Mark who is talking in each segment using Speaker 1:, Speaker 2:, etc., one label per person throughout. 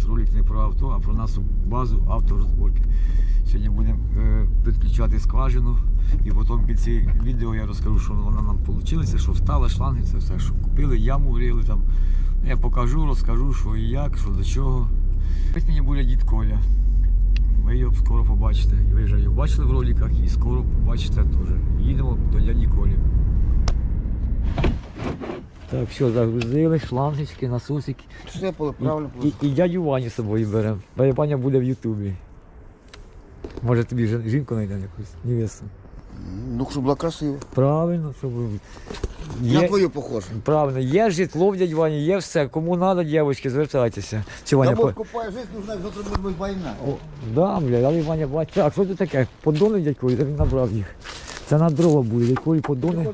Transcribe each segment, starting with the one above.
Speaker 1: нас ролик не про авто, а про нашу базу авторозборки. Сьогодні будемо е, підключати скважину і потім в кінці відео я розкажу, що вона нам вийшла, що встала, шланги, це все, що купили, яму гріли там. Я покажу, розкажу, що і як, що до чого. Ось мені буде дід Коля. Ви його скоро побачите. Ви вже його бачили в роликах і скоро побачите теж. Їдемо до дяді Колі. Так, все, загрузили, шлангочки, насосики.
Speaker 2: Все було
Speaker 1: І,
Speaker 2: правильно.
Speaker 1: і, і дядю Ваню з собою беремо. Дядя Ваня буде в Ютубі. Може тобі жін- жінку знайдемо якусь невесту.
Speaker 2: Ну, щоб була красива.
Speaker 1: Правильно, щоб
Speaker 2: На
Speaker 1: є,
Speaker 2: твою похоже.
Speaker 1: правильно, є житло в дядь Вані, є все. Кому треба, дівчатки, звертайтеся. Чи Ваня по...
Speaker 2: купаю жизнь, нужна, завтра буде бути війна.
Speaker 1: О, да, бля, але Ваня бачить. Так, що це таке? Подони дядькові, так він набрав їх. Це на дрова буде, дядькові подони.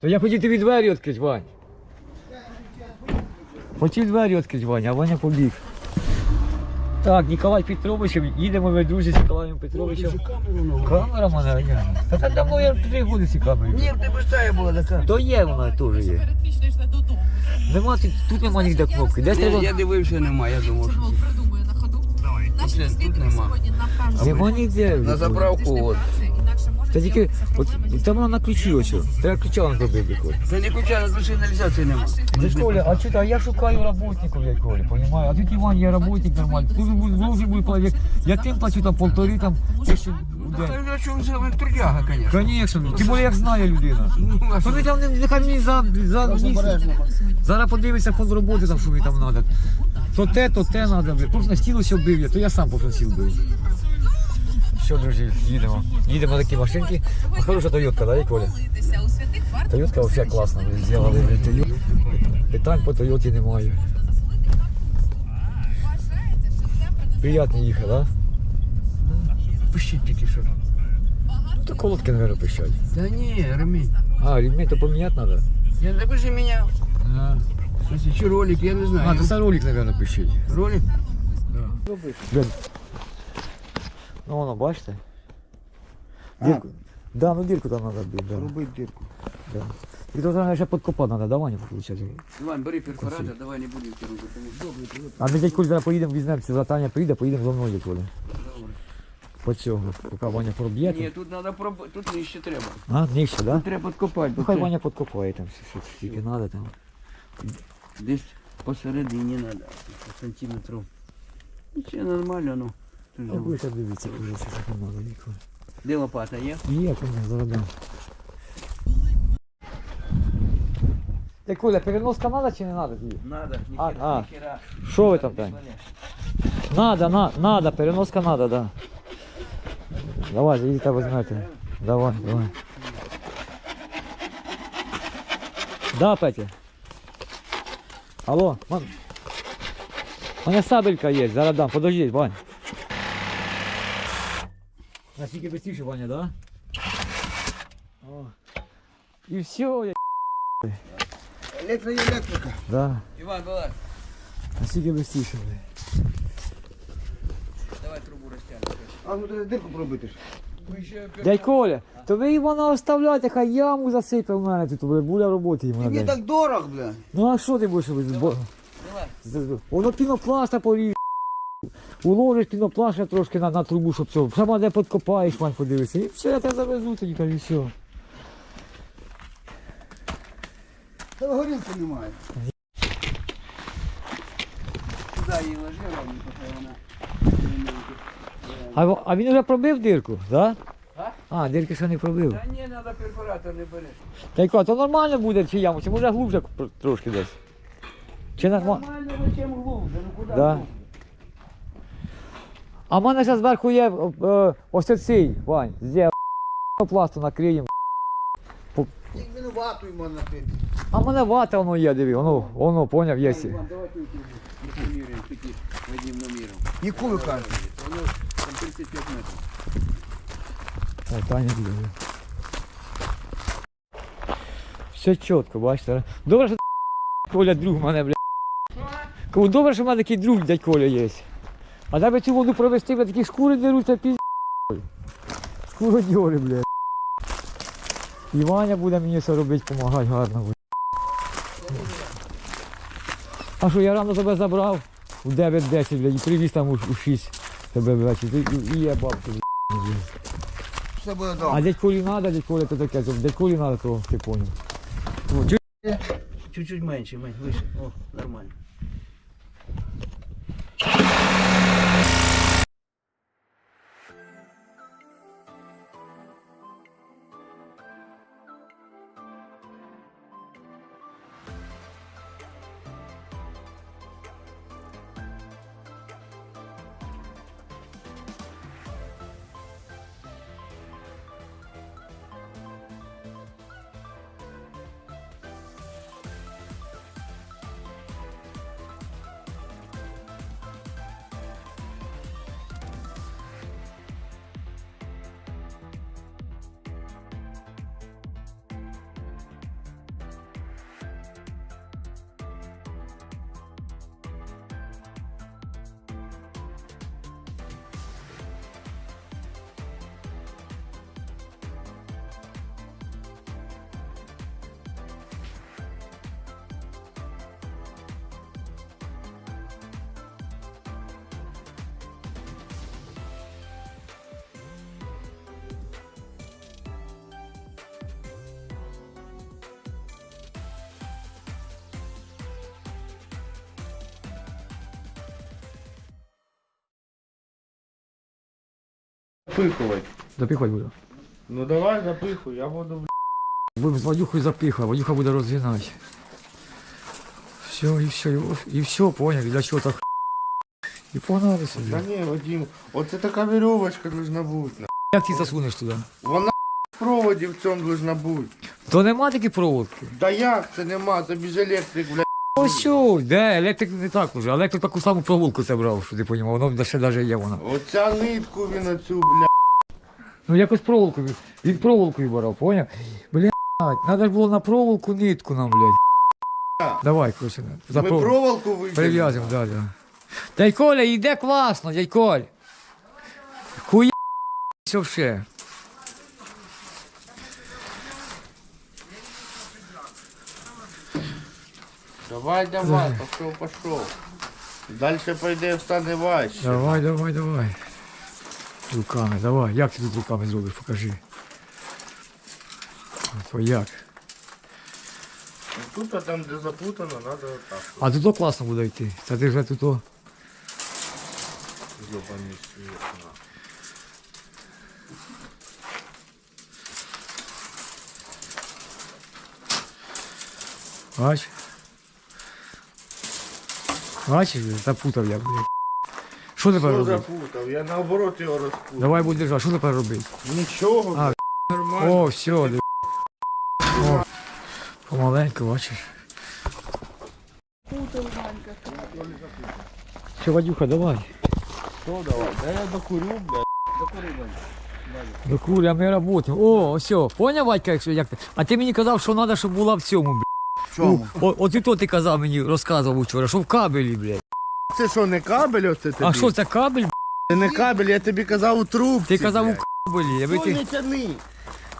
Speaker 1: То я хотів тобі двері відкрити, Вань. Хотів двері відкрити, Ваня, а Ваня побіг. Так, Ніколай Петрович, їдемо ми друзі з Ніколаєм Петровичем. Камера мене, я. Та так давно я три роки ці камери.
Speaker 2: Ні, в тебе стає була така.
Speaker 1: То є вона теж є. Нема тут, тут нема ніде кнопки.
Speaker 3: Я,
Speaker 1: треба.
Speaker 3: я дивився, нема, я думав, що
Speaker 4: придумує на ходу. Наші
Speaker 3: Тут нема.
Speaker 4: сьогодні нам кажуть,
Speaker 1: Нема ніде.
Speaker 3: На заправку от.
Speaker 1: Та тільки, от, там вона на ключі ось. Треба ключа на зробити. Коль.
Speaker 3: Це не ключа, на сигналізації нема.
Speaker 1: Дядь Коля, а что-то, а я шукаю работников, дядь Коля, понимаю? А тут Иван, я работник нормальный. Тут будет, должен будет платить. Я тем плачу там полторы там тисячі в день.
Speaker 3: Та що це трудяга, звісно.
Speaker 1: Конечно, тим більше як знає людина.
Speaker 3: Ну, а що?
Speaker 1: Там не- нехай мені за, за місяць. Зараз подивися фонд роботи, там, що мені там треба. То те, то те треба. Просто на стіл все бив я, то я сам просто на стіл бив. Що, друзі, їдемо. Їдемо на такі машинки. Хороша Тойотка, да, і Коля? Тойотка взагалі класна, зробили, блядь, Тойот. Питань по Тойоті немає. Приятно їхати, да?
Speaker 3: Пишіть тільки що.
Speaker 1: Ну, то колодки, наверное, пищать.
Speaker 3: Та ні, ремінь.
Speaker 1: А, ремень то поменять надо?
Speaker 3: Я не пиши мене.
Speaker 1: А,
Speaker 3: Щось, Чи ролик, я не знаю.
Speaker 1: а то це ролик, наверное, пищить.
Speaker 3: Ролик?
Speaker 1: Блин. Ну, воно, бачите?
Speaker 2: А.
Speaker 1: Дірку. Да, ну дірку там надо бити, да.
Speaker 2: Робить дірку.
Speaker 1: да. І то треба ще підкопати надо, да, Ваня, виходить?
Speaker 3: Іван, бери перфоратор, давай не будемо Добре,
Speaker 1: А ми дядь Коль зараз поїдемо, візьмемо, це Таня прийде, поїдемо за мною, дядь Коля. По цього, поки Ваня проб'є.
Speaker 3: Ні, тут треба проб... тут нижче треба.
Speaker 1: А, нижче, да?
Speaker 3: Тут треба підкопати,
Speaker 1: Ну, хай Ваня підкопає там, все, що тільки надо там.
Speaker 3: десь посередині треба. Сантиметрів. Ну, це нормально, ну.
Speaker 1: А ви ще дивіться, вже, там надо, дядь Коля.
Speaker 3: Де лопата є?
Speaker 1: Є, конечно, заради. Дядь Коля, переноска надо чи не надо тобі?
Speaker 3: Надо,
Speaker 1: А, а.
Speaker 3: ніхера.
Speaker 1: Що ви там, Тань? Надо, на, надо, переноска надо, да. Давай, заїдьте, возьмете. Давай, давай. Да, Петя? Алло. У мене сабелька є, зараз дам, подождіть, Вань. Наскільки быстріше, Ваня, да? О. І все, я...
Speaker 2: Електро і електрика.
Speaker 1: Да.
Speaker 3: Іван, давай.
Speaker 1: Наскільки быстріше, блядь.
Speaker 3: Давай трубу розтягнемо.
Speaker 2: А ну ти дірку пробити ж.
Speaker 1: Дядь Коля, то ви Івана оставляйте, хай яму засипе в мене тут, бля, буде роботи йому на
Speaker 2: Тобі так дорог, бля.
Speaker 1: Ну а що ти будеш робити? Бо...
Speaker 3: Давай.
Speaker 1: Воно пінопласта поріж. Уложиш пінопласта трошки на, на трубу, щоб цього. Сама де подкопаєш, Вань, подивися. І все, я тебе завезу тоді, та і все.
Speaker 2: Та горілки немає.
Speaker 3: Сюди її ложила, поки вона.
Speaker 1: А, а він вже пробив дирку, так?
Speaker 3: А?
Speaker 1: А, дирки ще не пробив.
Speaker 3: Та ні, треба перфоратор не береш.
Speaker 1: Та то нормально буде чи яму, чи може глубже трошки десь? Чи нормально?
Speaker 3: Нормально, зачем глубже, ну куди
Speaker 1: Да.
Speaker 3: глубже?
Speaker 1: А в мене ще зверху є е, ось цей, Вань, з пласту накриємо.
Speaker 2: Як він вату йому напити.
Speaker 1: А в мене вата воно є, диви, воно, воно, поняв, є. сі.
Speaker 3: Іван, давай поміряємо такі одним номером.
Speaker 2: Яку ви кажете?
Speaker 3: Воно там 35 метрів.
Speaker 1: Все чітко, бачите. Добре, що Коля друг в мене, бля. Добре, що в мене такий друг, дядь Коля є. А дай би цю воду провести, бля, такі шкури деруться, пізд. Шкуродьори, бля. І Ваня буде мені все робити, допомагати гарно. Бля. А що, я рано тебе забрав? в 9-10, блядь, і привіз там у, у 6 тебе ввечері. І, і, і є бабки. блядь.
Speaker 2: Все буде
Speaker 1: А
Speaker 2: добре.
Speaker 1: дядь Колі надо, дядь Коля то таке, дядь Колі надо, то ти поняв.
Speaker 3: Чуть-чуть менше, менше, вище. О, нормально.
Speaker 5: Запихувати.
Speaker 1: Запихувати буду.
Speaker 5: Ну давай запихуй, я буду б***ь.
Speaker 1: Будемо з Вадюхою запихувати, Вадюха буде розгинати. Все, і все, і, і все, поняв, для чого так. І погнали собі.
Speaker 5: Та ні, Вадим, оце така веревочка должна бути. на.
Speaker 1: Як ти засунеш туди?
Speaker 5: Вона в проводі в цьому должна бути.
Speaker 1: То нема такі проводки.
Speaker 5: Да як це нема, тобі ж електрик, блядь.
Speaker 1: Ось що, де, електрик не так уже. Електрик таку саму проволоку це брав, що ти понімав, воно ще навіть є вона.
Speaker 5: Оця нитку він оцю, блядь.
Speaker 1: Ну якось проволоку, він- проволокою брав, поняв? Блядь, треба ж було на проволоку нитку нам, блядь. Давай, короче, за
Speaker 5: Ми
Speaker 1: проволоку.
Speaker 5: проволоку витягнемо.
Speaker 1: Прив'язуємо, да, да. Дядь Коля, йде класно, дядь Коль. Хуя все все.
Speaker 5: Давай, давай, пошов, пошов. Дальше пойде, встане важче.
Speaker 1: Давай, давай, давай. Руками, давай. Як ти тут руками зробиш, покажи. То як?
Speaker 5: Тут, а там, де запутано, треба отак.
Speaker 1: А тут то класно буде йти. Та ти вже тут. о-
Speaker 5: Йобаний світ, на.
Speaker 1: Бач. Бачиш, запутав я, блядь. Що тепер
Speaker 5: Що
Speaker 1: робити?
Speaker 5: запутав? Я наоборот його розпутав.
Speaker 1: Давай будь держати, що тепер робити?
Speaker 5: Нічого,
Speaker 1: А,
Speaker 5: блядь, нормально.
Speaker 1: О, все, де. О, помаленьку, бачиш. Все, Вадюха, давай.
Speaker 5: Що давай? Да я докурю, блядь.
Speaker 1: До куля ми працюємо. О, ось, поняв, Вадька, якщо як ти? А ти мені казав, що треба, щоб була в цьому, блядь.
Speaker 2: В чому?
Speaker 1: О, от і то ти казав мені, розказував вчора, що в кабелі, блядь.
Speaker 5: Це що, не кабель оце тобі?
Speaker 1: А що це кабель? блядь?
Speaker 5: Це не кабель, я тобі казав у трубці.
Speaker 1: Ти казав у
Speaker 5: блядь.
Speaker 1: кабелі. Я би
Speaker 5: Ну,
Speaker 1: ти,
Speaker 5: не тяни.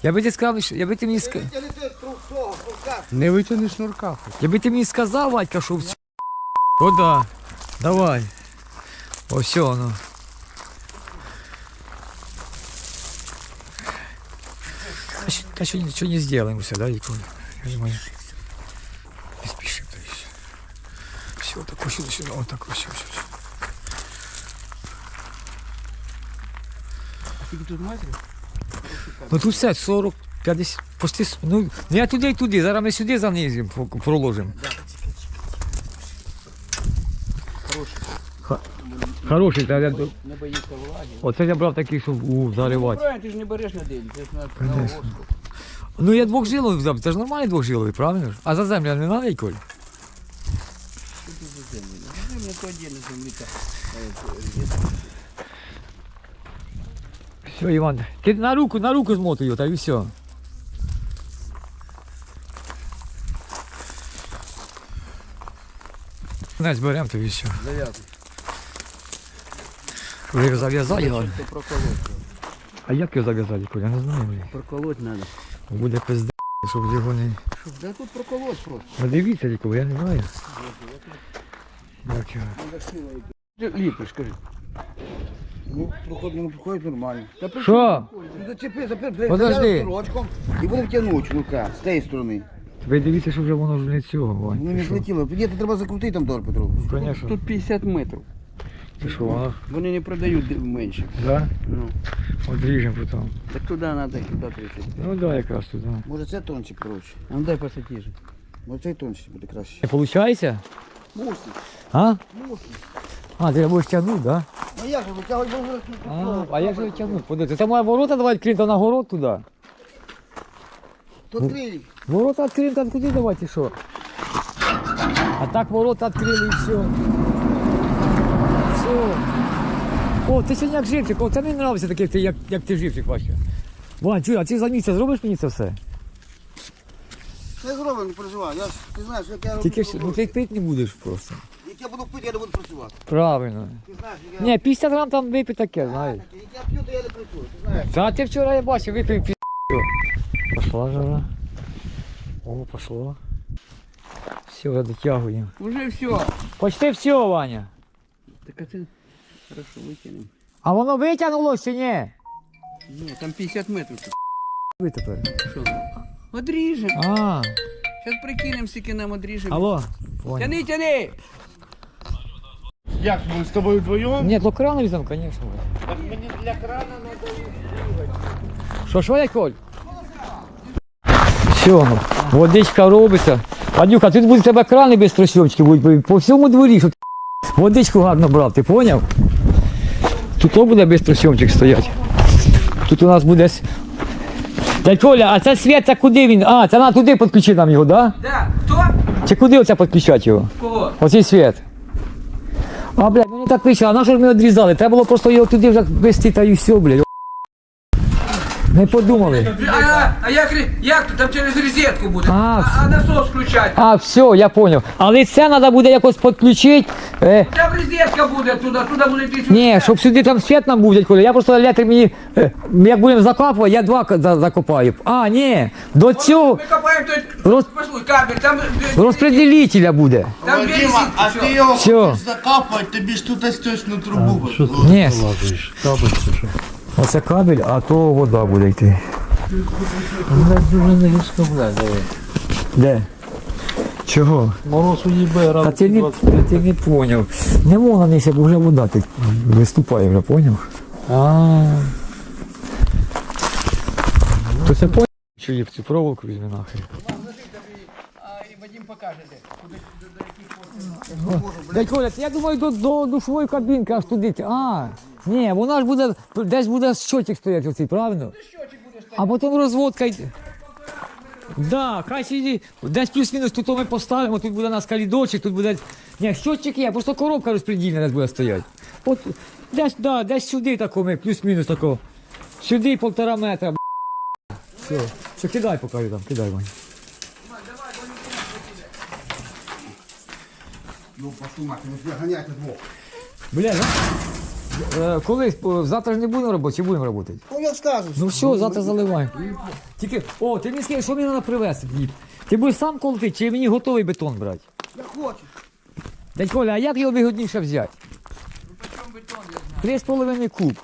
Speaker 1: я би ти сказав, що- я би ти мені сказав.
Speaker 2: Витягнете труб того, трубка.
Speaker 5: Не витягни шнурка. хоч.
Speaker 1: Якби ти мені сказав, Вадька, що в цю... О, да. Давай. Ось воно. Та що- Та що нічого не зробимо все, да, Ікон? Я думаю, Сюди, сюди, отак, ось, ось, ось.
Speaker 3: Скільки тут метрів?
Speaker 1: Ну тут все, 40, 50, почти, с- ну, не туди і туди, зараз ми сюди занизимо, по- проложимо. Ха- Хороший, та я,
Speaker 3: Не боїться владі.
Speaker 1: оце я брав такий, щоб у, заривати.
Speaker 3: Правильно, ти ж не береш на день, ти ж на, на
Speaker 1: Конечно.
Speaker 3: оску.
Speaker 1: Ну я двохжиловий взяв, це ж нормальний двохжиловий, правильно ж? А за землю не треба, Коль?
Speaker 3: Що тут за землі? Ну, земля то отдельно є.
Speaker 1: Все, Іван, ти на руку, на руку змотуй його, та і все. Не зберемо тобі все.
Speaker 3: Зав'язуй.
Speaker 1: Вже його зав'язати його. А як його зав'язати, Коля? Я не знаю. блін.
Speaker 3: Проколоть треба.
Speaker 1: Буде пизда, щоб його не...
Speaker 3: Що, да тут проколоть просто.
Speaker 1: Ну дивіться, Ліко, я не знаю.
Speaker 3: Ліпиш, скажи.
Speaker 2: Ну, проходить, ну, проходить нормально.
Speaker 3: Та при
Speaker 1: Що?
Speaker 2: Ну, зачепи, зачепи,
Speaker 1: Подожди.
Speaker 2: сорочком і будемо тягнути шнурка з тієї сторони.
Speaker 1: Ви дивіться, що вже воно ж не цього, Вань.
Speaker 2: Ну
Speaker 1: Ти
Speaker 2: не
Speaker 1: що?
Speaker 2: злетіло. Тоді то треба закрутити там Дор Петро.
Speaker 1: Конечно.
Speaker 3: Тут 50 метрів.
Speaker 1: Ти що, а?
Speaker 3: Вони не продають де- менше.
Speaker 1: Да?
Speaker 3: Ну,
Speaker 1: Одріжемо потім.
Speaker 3: так туди треба, туди 30.
Speaker 1: Ну да, якраз туди.
Speaker 2: Може це тончик, коротше.
Speaker 3: А ну дай пасатіже.
Speaker 2: Може цей тончик буде краще.
Speaker 1: Не виходить?
Speaker 2: Мусить,
Speaker 1: А?
Speaker 2: мусить.
Speaker 1: А, ти будеш тягнути, да?
Speaker 2: Ну як же, витягуй боже.
Speaker 1: А, а як же тягнути? Подивіться, це моя ворота давай відкриємо там на город туди.
Speaker 2: То три.
Speaker 1: Ворота відкриємо там куди давайте, що? А так ворота відкрили і все. Все. О, ти сьогодні як живчик, о, це мені подобається таке, ти, як, як ти живчик, Васька. Вань, чуй, а ти за місяць зробиш мені це все?
Speaker 2: Не зробимо, не переживай. Я ж, ти знаєш, як я роблю.
Speaker 1: Тільки ж, ну ти пити не будеш просто.
Speaker 2: Як я буду пити, я не буду працювати.
Speaker 1: Правильно.
Speaker 2: Ти знаєш, як я...
Speaker 1: Ні, 50 грам там випий таке, знаєш.
Speaker 2: Як я п'ю, то я не працюю, ти знаєш.
Speaker 1: Та ти вчора я бачив, випив пі. Пошла жара. О, пошло. Все, дотягуємо.
Speaker 3: Уже все.
Speaker 1: Почти все, Ваня.
Speaker 3: Так а це хорошо викинемо.
Speaker 1: А воно витягнуло чи ні?
Speaker 3: Ну, там 50 метрів.
Speaker 1: Ви тепер.
Speaker 3: Що? Одріжемо.
Speaker 1: А,
Speaker 3: Зараз прикинемо, скільки нам одріжемо.
Speaker 1: алло.
Speaker 3: Тяни, тяни!
Speaker 5: Як ми з тобою вдвоєм?
Speaker 1: Ні, то кран візьмемо, звісно.
Speaker 5: Так мені для крана треба.
Speaker 1: Що, що, я Коль? Все, ну, водичка робиться. Вадюка, тут будуть у тебе крани без тросьовочки будуть по всьому дворі, щоб ти водичку гарно брав, ти поняв? Тут то буде без тросьовочок стоять. Тут у нас буде. с- Дядь Коля, а це світ, це куди він? А, це на туди підключити нам його, так? Да?
Speaker 3: Да, хто?
Speaker 1: Чи куди оце підключати його?
Speaker 3: Кого?
Speaker 1: Оцей світ. А, блядь, воно так вийшло, а на що ж ми відрізали? Треба було просто його туди вже вести та і все, блядь. Не подумали.
Speaker 6: А, а як, ре- як там через розетку буде?
Speaker 1: А,
Speaker 6: А, а насос включати?
Speaker 1: А, все, я понял. Але це треба буде якось підключити. Е,
Speaker 6: Там розетка буде туди, туди буде йти.
Speaker 1: ні, щоб сюди там світ нам буде, коли. Я просто електрик мені, е, як будемо закапувати, я два за- закопаю. А, ні, до цього
Speaker 6: Ми копаємо той,
Speaker 1: Роз-
Speaker 6: послухай, кабель, там, е,
Speaker 1: розпределителя буде.
Speaker 6: там дві
Speaker 5: Діма, а
Speaker 6: розетки,
Speaker 5: ти його
Speaker 1: Всьо.
Speaker 5: хочеш закапати, тобі ж тут сточну трубу.
Speaker 1: Ні. Оце кабель, а то вода буде йти. Де? Чого?
Speaker 7: Мороз уїбе раз.
Speaker 1: Та ти не, ти не поняв. Не можна нися, бо вже вода тут виступає, вже поняв? А. То це поняв? Чи їх цю проволоку візьми нахер. Дядь Коля, я думаю, до, до душової кабінки аж туди. А, ні, вона ж буде, десь буде щотик стояти оцей, правильно? А потім розводка йде. Да, хай сиді, десь плюс-мінус тут ми поставимо, тут буде у нас коридорчик, тут буде. Ні, щотчик є, просто коробка розпредільна десь буде стояти. От десь, да, десь сюди тако ми, плюс-мінус тако. Сюди півтора метра. б***. Все. Все, кидай поки там, кидай, Вань.
Speaker 2: Ну, пошли, мати, ну ганяйте двох.
Speaker 1: Бля, ну, е, колись, о, завтра ж не будемо робити, чи будемо робити?
Speaker 2: Ну, як скажеш.
Speaker 1: Ну все, завтра заливаємо. Тільки, о, ти мені скажи, що мені треба привезти, Дід? Ти будеш сам колоти, чи мені готовий бетон брати?
Speaker 2: Я хочеш.
Speaker 1: Дядь Коля, а як його вигодніше взяти?
Speaker 6: Ну, бетон, я знаю.
Speaker 1: Три з половиною куб.